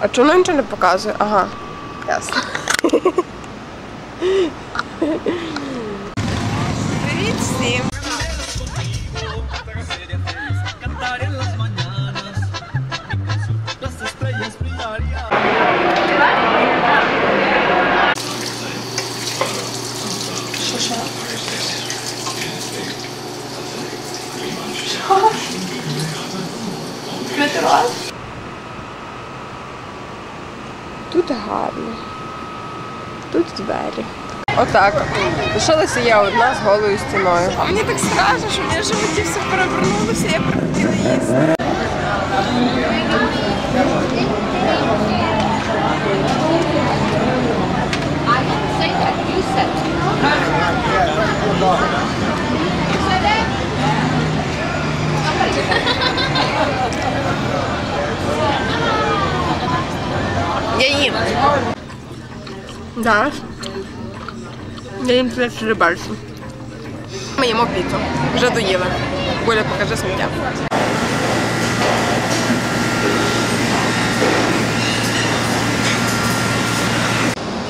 А чому воно нічого не показує? Ага. Ясно. Привіт всім! cantar en las Тут гарно. Тут двері. Отак. Лишилася я одна з голою стіною. А мені так страшно, що в мене в животі все перевернулося, я прихотіла їсти. Я їм. Да. Я їм це рибальцю. Ми їмо піцу. Вже доїли. Боля, покажи сміття.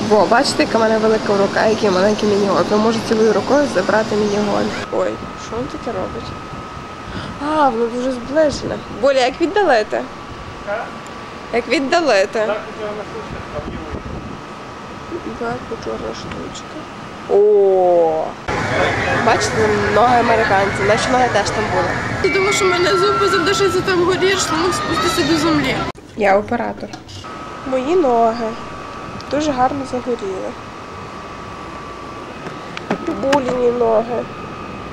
Во, бачите, яка в мене велика рука, який маленький міні-гольф. Я можу цілою рукою забрати міні-гольф. Ой, що він таке робить? А, воно дуже зближене. Боля, як віддалити? Як віддалити? Зверху чорна штучка. О! Бачите, ноги американців, наші ноги теж там були. Я думала, що в мене зуби задушиться там горі, що мог спуститися до землі. Я оператор. Мої ноги дуже гарно загоріли. Буліні ноги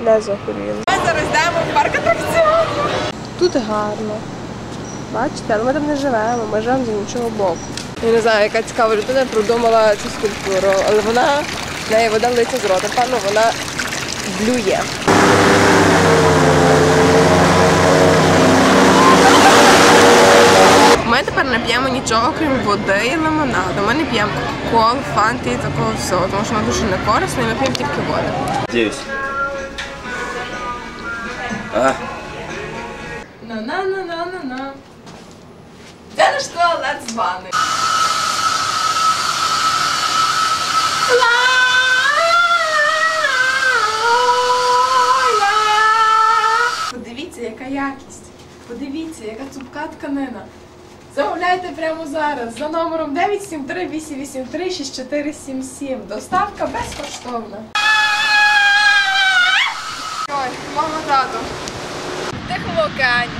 не загоріли. Ми зараз йдемо в парк атракціонів. Тут гарно. Бачите, але ми там не живемо, ми живемо з іншого боку. Я не знаю, яка цікава людина придумала цю скульптуру, але вона в неї вода литься з рота. Певно, вона блює. Ми тепер не п'ємо нічого, крім води і лимонаду. Ми не п'ємо кол, фанти і такого всього, тому що воно дуже не корисне, і ми п'ємо тільки воду. А, На-на-на-на-на-на. Де наш туалет з ванни? Якість. Подивіться, яка цупка тканина. Замовляйте прямо зараз за номером 973-883-6477. Доставка безкоштовна. Ой, мама тату. В Тихому океані.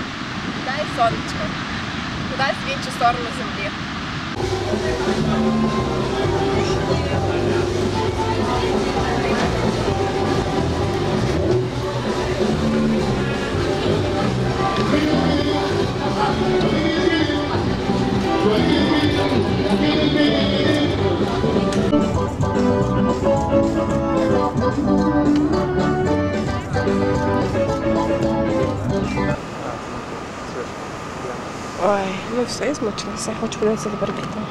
Дай сонечко. Кудись в іншу сторону землі. Ой, ну все, я змучилася. Хочу подивитися тепер кіно.